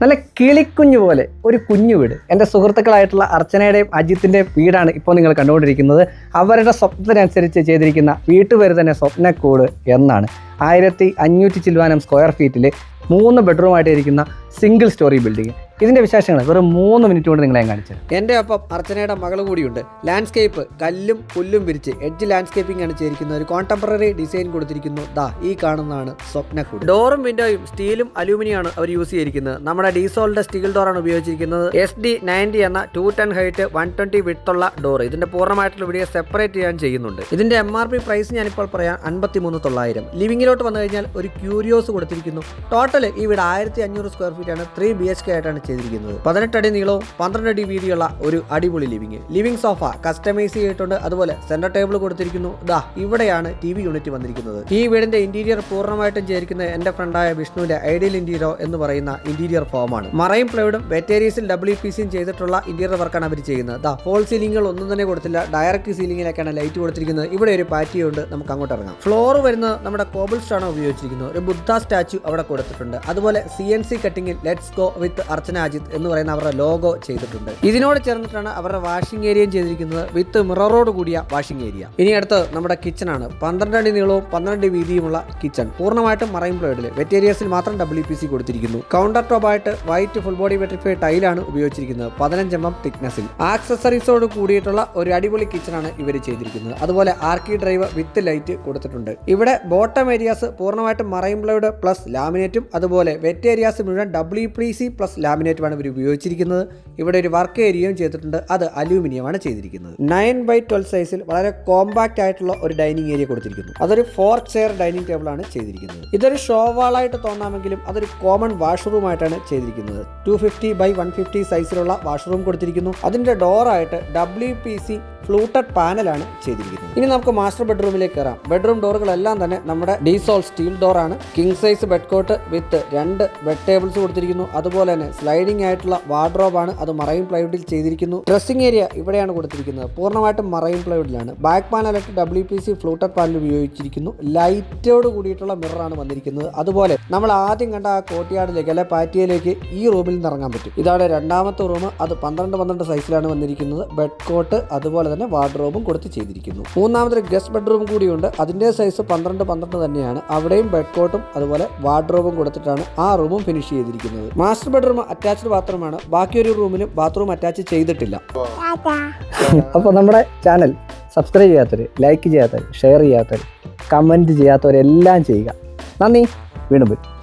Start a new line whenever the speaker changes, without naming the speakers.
നല്ല കിളിക്കുഞ്ഞു പോലെ ഒരു കുഞ്ഞു വീട്. എന്റെ സുഹൃത്തുക്കളായിട്ടുള്ള അർച്ചനയുടെയും അജിത്തിന്റെയും വീടാണ് ഇപ്പോൾ നിങ്ങൾ കണ്ടുകൊണ്ടിരിക്കുന്നത്. അവരുടെ സ്വപ്നത്തിനനുസരിച്ച് ചെയ്തിരിക്കുന്ന വീട്ടുപേര് തന്നെ സ്വപ്നക്കൂട് എന്നാണ്. ആയിരത്തി അഞ്ഞൂറ്റി ചില്ലുവാനം സ്ക്വയർ ഫീറ്റിൽ മൂന്ന് ബെഡ്റൂമായിട്ട് ഇരിക്കുന്ന സിംഗിൾ സ്റ്റോറി ബിൽഡിംഗ് ഇതിന്റെ വിശേഷങ്ങൾ വെറും മൂന്ന് മിനിറ്റ് കൊണ്ട് നിങ്ങളെ കാണിച്ചു എന്റെ ഒപ്പം അർച്ചനയുടെ മകൾ കൂടിയുണ്ട്. ലാൻഡ്സ്കേപ്പ് കല്ലും പുല്ലും വിരിച്ച് എഡ്ജ് ലാൻഡ്സ്കേപ്പിംഗ് ആണ് ചെയ്തിരിക്കുന്നത്. ഒരു കോൺടെമ്പററി ഡിസൈൻ കൊടുത്തിരിക്കുന്നു. ദാ ഈ കാണുന്നതാണ് സ്വപ്നക്കൂട്. ഡോറും വിൻഡോയും സ്റ്റീലും അലൂമിനിയാണ് അവർ യൂസ് ചെയ്തിരിക്കുന്നത്. നമ്മുടെ ഡീസോളിന്റെ സ്റ്റീൽ ഡോറാണ് ഉപയോഗിച്ചിരിക്കുന്നത്. എസ് ഡി നയന്റി എന്ന two ten height one twenty വിട്ടുള്ള door ഇതിന്റെ പൂർണമായിട്ടുള്ള വീഡിയോ സെപ്പറേറ്റ് ചെയ്യാൻ ചെയ്യുന്നുണ്ട്. ഇതിന്റെ എം ആർ പി പ്രൈസ് ഞാനിപ്പോൾ പറയാം അൻപത്തി മൂന്ന് തൊള്ളായിരം ലിവിങ്ങിലോട്ട് വന്നു കഴിഞ്ഞാൽ ഒരു ക്യൂരിയോസ് കൊടുത്തിരിക്കുന്നു. ടോട്ടൽ ഈ വീട് ആയിരത്തി അഞ്ഞൂറ് സ്ക്വയർ ഫീറ്റ് ആണ്. ത്രീ ബി എച്ച് കെ ആയിട്ടാണ് ചെയ്തിരിക്കുന്നത്. പതിനെട്ടടി നീളവും പന്ത്രണ്ട് അടി വീതിയുള്ള ഒരു അടിപൊളി ലിവിങ് ലിവിംഗ് സോഫ കസ്റ്റമൈസ് ചെയ്തിട്ടുണ്ട്. അതുപോലെ സെന്റർ ടേബിൾ കൊടുത്തിരിക്കുന്നു. ദാ ഇവിടെയാണ് ടി വി യൂണിറ്റ് വന്നിരിക്കുന്നത്. ഈ വീടിന്റെ ഇന്റീരിയർ പൂർണമായിട്ടും ചേരിക്കുന്നത് എന്റെ ഫ്രണ്ടായ വിഷ്ണുവിന്റെ ഐഡിയൽ ഇന്റീരിയർ എന്ന് പറയുന്ന ഇന്റീരിയർ ഫോമാണ് മറൈൻ പ്ലൈവുഡും വെറ്റേരീസിൽ പി സിയും ചെയ്തിട്ടുള്ള ഇന്റീരിയർ വർക്കാണ് അവർ ചെയ്യുന്നത്. ദാ ഫോൾ സീലിംഗുകൾ ഒന്നും തന്നെ കൊടുത്തില്ല. ഡയറക്റ്റ് സീലിംഗിലേക്കാണ് ലൈറ്റ് കൊടുത്തിരിക്കുന്നത്. ഇവിടെ ഒരു പാറ്റിയോ ഉണ്ട്. നമുക്ക് അങ്ങോട്ട് ഇറങ്ങാം. ഫ്ലോർ വരുന്നത് നമ്മുടെ കോബിൾ സ്റ്റോൺ ഉപയോഗിച്ചിരിക്കുന്നത്. ഒരു ബുദ്ധ സ്റ്റാച്ചു അവിടെ കൊടുത്തിട്ടുണ്ട്. അതുപോലെ C N C കട്ടിങ്ങിൽ let's go with Archana Ajith എന്ന് പറയുന്ന അവരുടെ ലോഗോ ചെയ്തിട്ടുണ്ട്. ഇതിനോട് ചേർന്നിട്ടാണ് അവരുടെ വാഷിംഗ് ഏരിയയും ചെയ്തിരിക്കുന്നത്. വിത്ത് മിററോട് കൂടിയ വാഷിംഗ് ഏരിയ ഇനി അടുത്ത് നമ്മുടെ കിച്ചൺ ആണ്. പന്ത്രണ്ട് അടി നീളവും പന്ത്രണ്ട് വീതിയുമുള്ള കിച്ചൺ പൂർണമായിട്ടും മറൈൻ പ്ലോയിഡിൽ വെറ്റേരിയസിൽ മാത്രം ഡബ്ല്യു പി സി കൊടുത്തിരിക്കുന്നു. കൗണ്ടർ ടോപ്പ് ആയിട്ട് വൈറ്റ് ഫുൾ ബോഡി വെട്രിഫൈ ടൈലാണ് ഉപയോഗിച്ചിരിക്കുന്നത്. പതിനഞ്ച് എം എം തിക്നെസ്സിൽ ആക്സസറീസോട് കൂടിയിട്ടുള്ള ഒരു അടിപൊളി കിച്ചണാണ് ഇവർ ചെയ്തിരിക്കുന്നത്. അതുപോലെ ആർക്കി ഡ്രൈവ് വിത്ത് ലൈറ്റ് കൊടുത്തിട്ടുണ്ട്. ഇവിടെ ബോട്ടം ഏരിയാസ് പൂർണമായിട്ടും മറൈൻ പ്ലോയിഡ് പ്ലസ് ലാമിനേറ്റും അതുപോലെ വെറ്റ് ഏരിയാസ് മുഴുവൻ ഡബ്ല്യു പി സി പ്ലസ് ലാമിനേറ്റുമാണ് ഇവർ ഉപയോഗിച്ചിരിക്കുന്നത്. ഇവിടെ ഒരു വർക്ക് ഏരിയയും ചെയ്തിട്ടുണ്ട്. അത് അലൂമിനിയമാണ് ചെയ്തിരിക്കുന്നത്. നയൻ ബൈ ട്വൽവ് സൈസിൽ വളരെ കോമ്പാക്റ്റ് ആയിട്ടുള്ള ഒരു ഡൈനിങ് ഏരിയ കൊടുത്തിരിക്കുന്നു. അതൊരു ഫോർ ചെയർ ഡൈനിങ് ടേബിൾ ആണ് ചെയ്തിരിക്കുന്നത്. ഇതൊരു ഷോ വാളായിട്ട് തോന്നാമെങ്കിലും അതൊരു കോമൺ വാഷ്റൂം ആയിട്ടാണ് ചെയ്തിരിക്കുന്നത്. Two fifty by one fifty സൈസിലുള്ള വാഷ്റൂം കൊടുത്തിരിക്കുന്നു. അതിന്റെ ഡോറായിട്ട് ഡബ്ല്യു പി സി ഫ്ലൂട്ടഡ് പാനലാണ് ചെയ്തിരിക്കുന്നത്. ഇനി നമുക്ക് മാസ്റ്റർ ബെഡ്റൂമിലേക്ക് കയറാം. ബെഡ്റൂം ഡോറുകളെല്ലാം തന്നെ നമ്മുടെ ഡീസോൾ സ്റ്റീൽ ഡോറാണ്. King size bed cot with രണ്ട് ബെഡ് ടേബിൾസ് കൊടുത്തിരിക്കുന്നു. അതുപോലെ തന്നെ സ്ലൈഡിംഗ് ആയിട്ടുള്ള വാർഡ്രോബാണ് അത് മറൈൻ പ്ലൈവുഡിൽ ചെയ്തിരിക്കുന്നു. ഡ്രസ്സിംഗ് ഏരിയ ഇവിടെയാണ് കൊടുത്തിരിക്കുന്നത്. പൂർണമായിട്ടും മറൈൻ പ്ലൈവുഡിലാണ്. Back പാനലായിട്ട് W P C fluted panel ഉപയോഗിച്ചിരിക്കുന്നു. ലൈറ്റോട് കൂടിയിട്ടുള്ള മിററാണ് വന്നിരിക്കുന്നത്. അതുപോലെ നമ്മൾ ആദ്യം കണ്ട ആ കോട്ടിയാടിലേക്ക് അല്ലെ പാറ്റിയയിലേക്ക് ഈ റൂമിൽ നിന്ന് ഇറങ്ങാൻ പറ്റും. ഇതാണ് രണ്ടാമത്തെ റൂം. അത് പന്ത്രണ്ട് പന്ത്രണ്ട് സൈസിലാണ് വന്നിരിക്കുന്നത്. ബെഡ് കോട്ട് അതുപോലെ തന്നെ വാർഡ്രോബും കൊടുത്ത് ചെയ്തിരിക്കുന്നു. മൂന്നാമതൊരു ഗസ്റ്റ് ബെഡ്റൂം കൂടിയുണ്ട്. അതിന്റെ സൈസ് പന്ത്രണ്ട് പന്ത്രണ്ട് തന്നെയാണ്. അവിടെയും ബെഡ് കോട്ടും അതുപോലെ വാർഡ്രോബും കൊടുത്തിട്ടാണ് ആ റൂമും ഫിനിഷ് ചെയ്തിരിക്കുന്നത്. മാസ്റ്റർ ബെഡ്റൂം അറ്റാച്ച്ഡ് ബാത്റൂമാണ് ബാക്കി ഒരു റൂമിലും ബാത്റൂം അറ്റാച്ച് ചെയ്തിട്ടില്ല. അപ്പോൾ നമ്മുടെ ചാനൽ സബ്സ്ക്രൈബ് ചെയ്യാത്തവർ ലൈക്ക് ചെയ്യാത്തവർ ഷെയർ ചെയ്യാത്തവർ കമന്റ് ചെയ്യാത്തവരെല്ലാം ചെയ്യുക. നന്ദി. വീണ്ടും വരും.